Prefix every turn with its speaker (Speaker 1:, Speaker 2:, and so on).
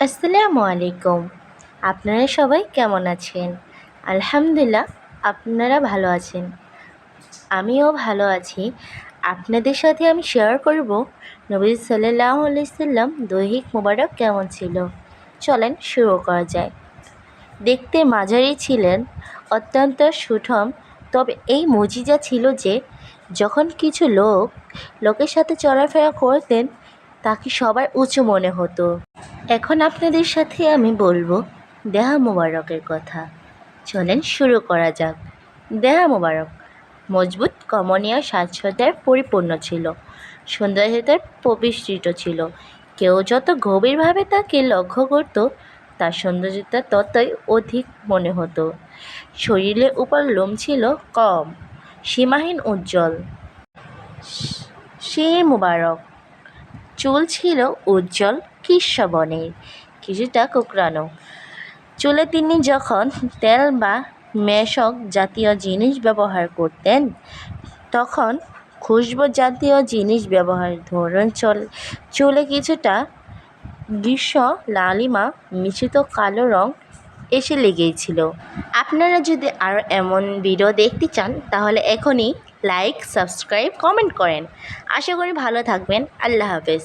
Speaker 1: আসসালামু আলাইকুম। আপনারা সবাই কেমন আছেন? আলহামদুলিল্লাহ, আপনারা ভালো আছেন। আমিও ভালো আছি। আপনাদের সাথে আমি শেয়ার করব নবী সাল্লাহ সাল্লাম দৈহিক মোবারক কেমন ছিল? চলেন শুরু করা যায়। দেখতে মাঝারি ছিলেন, অত্যন্ত সুঠম, তবে এই মজিজা ছিল যে, যখন কিছু লোক লোকের সাথে চলাফেরা করতেন তাকে সবার উঁচু মনে হতো। এখন আপনাদের সাথে আমি বলব, দেহা মোবারকের কথা। চলেন শুরু করা যাক। দেহা মোবারক, মজবুত কমনীয় সাজসজ্জায় পরিপূর্ণ ছিল। সৌন্দর্যতার প্রবিষ্টিত ছিল। কেউ যত গভীরভাবে তাকে লক্ষ্য করত, তার সৌন্দর্যতা ততই অধিক মনে হতো। শরীরের উপর লোম ছিল কম, সীমাহীন উজ্জ্বল। সে মুবারক চুল ছিল উজ্জ্বল কৃষ্ণবনের কিছুটা কুকরানো চুলে তিনি যখন তেল বা মেশক জাতীয় জিনিস ব্যবহার করতেন, তখন খুশবু জাতীয় জিনিস ব্যবহার। ধরন, চল চুলে কিছুটা গ্রীষ্ম লালিমা মিশ্রিত কালো রং এসে লেগেছিল। আপনারা যদি আরও এমন ভিডিও দেখতে চান, তাহলে এখনই লাইক, সাবস্ক্রাইব, কমেন্ট করেন। আশা করি ভালো থাকবেন। আল্লাহ হাফেজ।